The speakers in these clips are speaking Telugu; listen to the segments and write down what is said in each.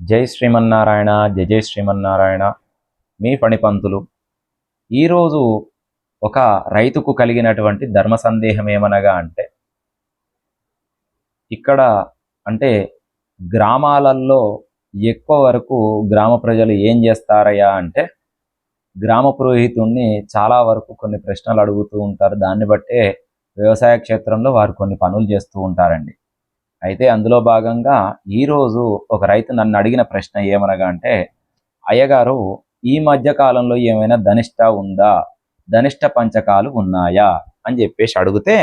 జై శ్రీమన్నారాయణ జయ జై శ్రీమన్నారాయణ. మీ పణిపంతులు ఈరోజు ఒక రైతుకు కలిగినటువంటి ధర్మ సందేహం ఏమనగా అంటే ఇక్కడ అంటే గ్రామాలలో ఎక్కువ వరకు గ్రామ ప్రజలు ఏం చేస్తారయ్యా అంటే గ్రామ పురోహితుణ్ణి చాలా వరకు కొన్ని ప్రశ్నలు అడుగుతూ ఉంటారు. దాన్ని బట్టే వ్యవసాయ క్షేత్రంలో వారు కొన్ని పనులు చేస్తూ ఉంటారండి. అయితే అందులో భాగంగా ఈరోజు ఒక రైతు నన్ను అడిగిన ప్రశ్న ఏమనగా అంటే అయ్యగారు ఈ మధ్య కాలంలో ఏమైనా ధనిష్ట ఉందా? ధనిష్ట పంచకాలు ఉన్నాయా? అని చెప్పేసి అడిగితే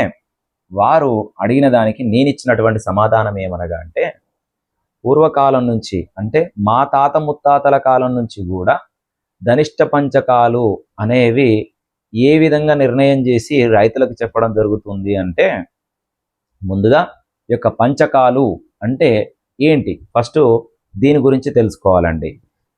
వారు అడిగిన దానికి నేను ఇచ్చినటువంటి సమాధానం ఏమనగా అంటే పూర్వకాలం నుంచి అంటే మా తాత ముత్తాతల కాలం నుంచి కూడా ధనిష్ట పంచకాలు అనేవి ఏ విధంగా నిర్ణయం చేసి రైతులకు చెప్పడం జరుగుతుంది అంటే ముందుగా యొక్క పంచకాలు అంటే ఏంటి? ఫస్ట్ దీని గురించి తెలుసుకోవాలండి.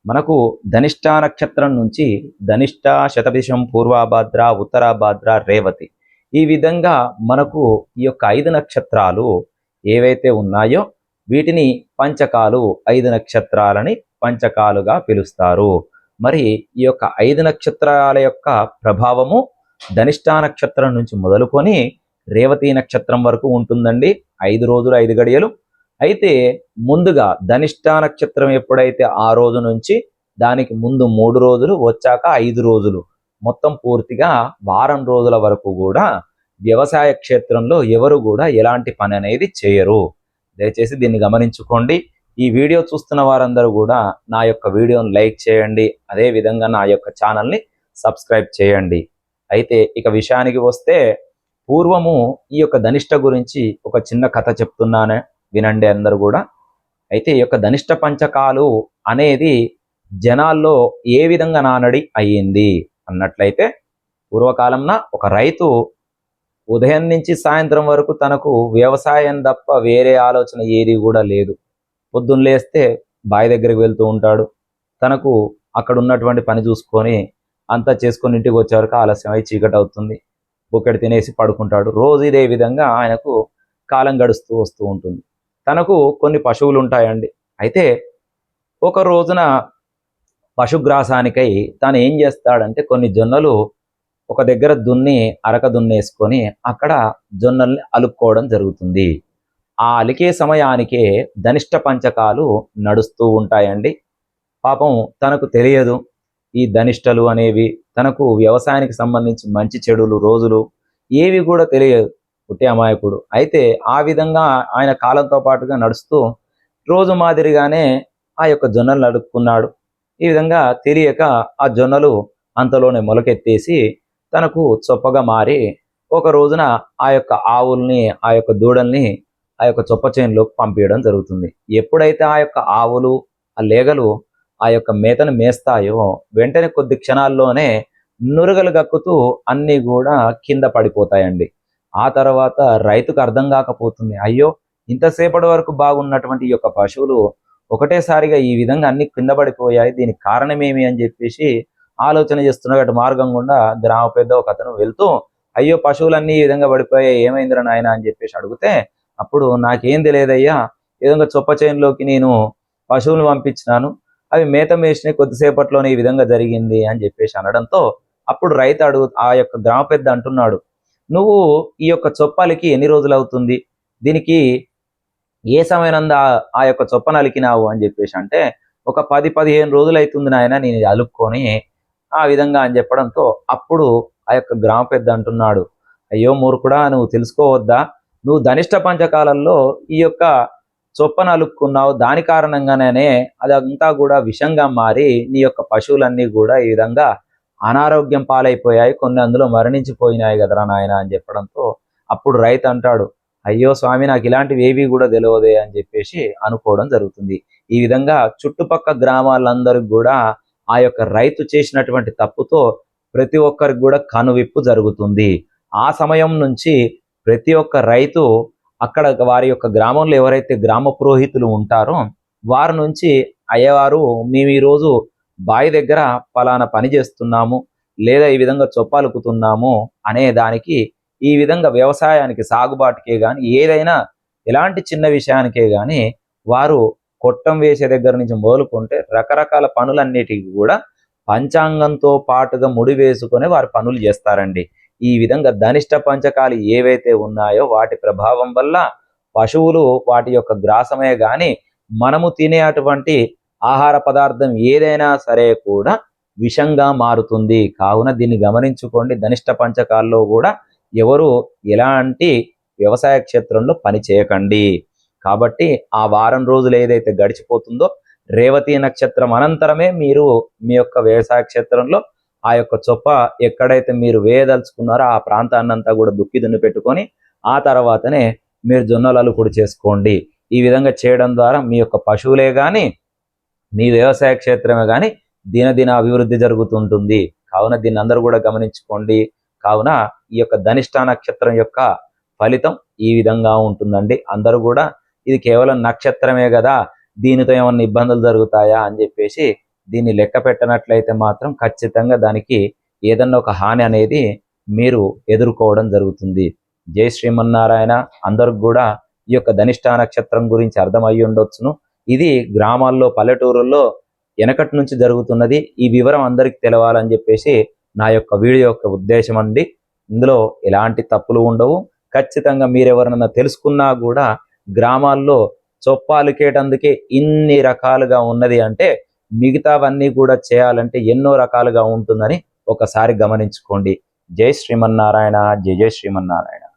మనకు ధనిష్ట నక్షత్రం నుంచి ధనిష్ట శతభిషం పూర్వాభాద్ర ఉత్తరాభాద్ర రేవతి ఈ విధంగా మనకు ఈ యొక్క ఐదు నక్షత్రాలు ఏవైతే ఉన్నాయో వీటిని పంచకాలు ఐదు నక్షత్రాలని పంచకాలుగా పిలుస్తారు. మరి ఈ యొక్క ఐదు నక్షత్రాల యొక్క ప్రభావము ధనిష్ట నక్షత్రం నుంచి మొదలుకొని రేవతి నక్షత్రం వరకు ఉంటుందండి. ఐదు రోజులు ఐదు గడియలు. అయితే ముందుగా ధనిష్ట నక్షత్రం ఎప్పుడైతే ఆ రోజు నుంచి దానికి ముందు మూడు రోజులు వచ్చాక ఐదు రోజులు మొత్తం పూర్తిగా వారం రోజుల వరకు కూడా వ్యవసాయ క్షేత్రంలో ఎవరు కూడా ఎలాంటి పని అనేది చేయరు. దయచేసి దీన్ని గమనించుకోండి. ఈ వీడియో చూస్తున్న వారందరూ కూడా నా యొక్క వీడియోను లైక్ చేయండి. అదే విధంగా నా యొక్క ఛానల్ని సబ్స్క్రైబ్ చేయండి. అయితే ఇక విషయానికి వస్తే పూర్వము ఈ యొక్క ధనిష్ట గురించి ఒక చిన్న కథ చెప్తున్నానే వినండి అందరు కూడా. అయితే ఈ యొక్క ధనిష్ట పంచకాలు అనేది జనాల్లో ఏ విధంగా నానడి అయ్యింది అన్నట్లయితే పూర్వకాలంన ఒక రైతు ఉదయం నుంచి సాయంత్రం వరకు తనకు వ్యవసాయం తప్ప వేరే ఆలోచన ఏది కూడా లేదు. పొద్దున్న లేస్తే బావి దగ్గరికి వెళ్తూ ఉంటాడు. తనకు అక్కడ ఉన్నటువంటి పని చూసుకొని అంతా చేసుకొని ఇంటికి వచ్చే వరకు ఆలస్యం అయి చీకటి అవుతుంది బొక్కడి తినేసి పడుకుంటాడు. రోజు ఇదే విధంగా ఆయనకు కాలం గడుస్తూ వస్తూ ఉంటుంది. తనకు కొన్ని పశువులు ఉంటాయండి. అయితే ఒక రోజున పశుగ్రాసానికై తాను ఏం చేస్తాడంటే కొన్ని జొన్నలు ఒక దగ్గర దున్ని అరక దున్నేసుకొని అక్కడ జొన్నల్ని అలుక్కోవడం జరుగుతుంది. ఆ అలికే సమయానికే ధనిష్ట పంచకాలు నడుస్తూ ఉంటాయండి. పాపం తనకు తెలియదు. ఈ ధనిష్టలు అనేవి తనకు వ్యవసాయానికి సంబంధించి మంచి చెడులు రోజులు ఏవి కూడా తెలియదు. పుట్టి అమాయకుడు. అయితే ఆ విధంగా ఆయన కాలంతో పాటుగా నడుస్తూ రోజు మాదిరిగానే ఆ యొక్క జొన్నలు నడుపుకున్నాడు. ఈ విధంగా తెలియక ఆ జొన్నలు అంతలోనే మొలకెత్తేసి తనకు చొప్పగా మారి ఒక రోజున ఆ యొక్క ఆవుల్ని ఆ యొక్క దూడల్ని ఆ యొక్క చొప్ప చేనులోకి పంపించడం జరుగుతుంది. ఎప్పుడైతే ఆ యొక్క ఆవులు ఆ లేగలు ఆ యొక్క మేతను మేస్తాయో వెంటనే కొద్ది క్షణాల్లోనే నురగలు గక్కుతూ అన్నీ కూడా కింద పడిపోతాయండి. ఆ తర్వాత రైతుకు అర్థం కాకపోతుంది అయ్యో ఇంతసేపటి వరకు బాగున్నటువంటి ఈ యొక్క పశువులు ఒకటేసారిగా ఈ విధంగా అన్ని కింద పడిపోయాయి దీనికి కారణమేమి అని చెప్పేసి ఆలోచన చేస్తున్నట్టు మార్గం గుండా గ్రామ పెద్ద ఒక అతను వెళ్తూ అయ్యో పశువులన్నీ ఈ విధంగా పడిపోయాయి ఏమైందిరా నాయన అని చెప్పేసి అడిగితే అప్పుడు నాకేం తెలియదయ్యా ఈ విధంగా చొప్ప చేనులోకి నేను పశువులు పంపించినాను అవి మేత మేసినాయి కొద్దిసేపట్లోనే ఈ విధంగా జరిగింది అని చెప్పేసి అనడంతో అప్పుడు రైతు అడుగు ఆ యొక్క గ్రామ పెద్ద అంటున్నాడు నువ్వు ఈ యొక్క చొప్పాలకి ఎన్ని రోజులు అవుతుంది? దీనికి ఏ సమయనంద ఆ యొక్క చొప్పను అలికినావు? అని చెప్పేసి అంటే ఒక పది పదిహేను రోజులు అవుతుంది నాయన నేను అలుక్కొని ఆ విధంగా అని చెప్పడంతో అప్పుడు ఆ యొక్క గ్రామ పెద్ద అంటున్నాడు అయ్యో మూర్ఖుడా నువ్వు తెలుసుకోవద్దా? నువ్వు ధనిష్ట పంచకాలంలో ఈ యొక్క చొప్పనలుక్కున్నావు. దాని కారణంగానే అది అంతా కూడా విషంగా మారి నీ యొక్క పశువులన్నీ కూడా ఈ విధంగా అనారోగ్యం పాలైపోయాయి. కొన్ని అందులో మరణించిపోయినాయి కదరా నాయన అని చెప్పడంతో అప్పుడు రైతు అంటాడు అయ్యో స్వామి నాకు ఇలాంటివి ఏవి కూడా తెలియదే అని చెప్పేసి అనుకోవడం జరుగుతుంది. ఈ విధంగా చుట్టుపక్క గ్రామాలందరికి కూడా ఆ యొక్క రైతు చేసినటువంటి తప్పుతో ప్రతి ఒక్కరికి కూడా కనువిప్పు జరుగుతుంది. ఆ సమయం నుంచి ప్రతి ఒక్క రైతు అక్కడ వారి యొక్క గ్రామంలో ఎవరైతే గ్రామ పురోహితులు ఉంటారో వారి నుంచి అయ్యవారు మేము ఈరోజు బావి దగ్గర ఫలానా పని చేస్తున్నాము లేదా ఈ విధంగా చొప్పాలుకుతున్నాము అనే దానికి ఈ విధంగా వ్యవసాయానికి సాగుబాటుకే కానీ ఏదైనా ఎలాంటి చిన్న విషయానికే కానీ వారు కొట్టం వేసే దగ్గర నుంచి మొదలుకుంటే రకరకాల పనులన్నిటికీ కూడా పంచాంగంతో పాటుగా ముడి వేసుకొని వారు పనులు చేస్తారండి. ఈ విధంగా ధనిష్ట పంచకాలు ఏవైతే ఉన్నాయో వాటి ప్రభావం వల్ల పశువులు వాటి యొక్క గ్రాసమే కానీ మనము తినే అటువంటి ఆహార పదార్థం ఏదైనా సరే కూడా విషంగా మారుతుంది. కావున దీన్ని గమనించుకోండి. ధనిష్ట పంచకాల్లో కూడా ఎవరు ఎలాంటి వ్యవసాయ క్షేత్రంలో పని చేయకండి. కాబట్టి ఆ వారం రోజులు ఏదైతే గడిచిపోతుందో రేవతి నక్షత్రం అనంతరమే మీరు మీ యొక్క వ్యవసాయ క్షేత్రంలో ఆ యొక్క చొప్ప ఎక్కడైతే మీరు వేయదలుచుకున్నారో ఆ ప్రాంతాన్నంతా కూడా దుక్కి దున్ని పెట్టుకొని ఆ తర్వాతనే మీరు జొన్నలలు పొడి చేసుకోండి. ఈ విధంగా చేయడం ద్వారా మీ యొక్క పశువులే కానీ మీ వ్యవసాయ క్షేత్రమే కానీ దినదిన అభివృద్ధి జరుగుతుంటుంది. కావున దీన్ని అందరూ కూడా గమనించుకోండి. కావున ఈ యొక్క ధనిష్ట నక్షత్రం యొక్క ఫలితం ఈ విధంగా ఉంటుందండి. అందరూ కూడా ఇది కేవలం నక్షత్రమే కదా దీనితో ఏమన్నా ఇబ్బందులు జరుగుతాయా అని చెప్పేసి దీన్ని లెక్క పెట్టనట్లయితే మాత్రం ఖచ్చితంగా దానికి ఏదన్నా ఒక హాని అనేది మీరు ఎదుర్కోవడం జరుగుతుంది. జై శ్రీమన్నారాయణ. అందరికి కూడా ఈ యొక్క ధనిష్ట నక్షత్రం గురించి అర్థమయ్యి ఉండొచ్చును. ఇది గ్రామాల్లో పల్లెటూరుల్లో వెనకటి నుంచి జరుగుతున్నది. ఈ వివరం అందరికి తెలవాలని చెప్పేసి నా యొక్క వీడియో యొక్క ఉద్దేశం అండి. ఇందులో ఎలాంటి తప్పులు ఉండవు. ఖచ్చితంగా మీరెవరన్నా తెలుసుకున్నా కూడా గ్రామాల్లో చొప్పాలికేటందుకే ఇన్ని రకాలుగా ఉన్నది అంటే మిగతావన్నీ కూడా చేయాలంటే ఎన్నో రకాలుగా ఉంటుందని ఒకసారి గమనించుకోండి. జై శ్రీమన్నారాయణ జై జై శ్రీమన్నారాయణ.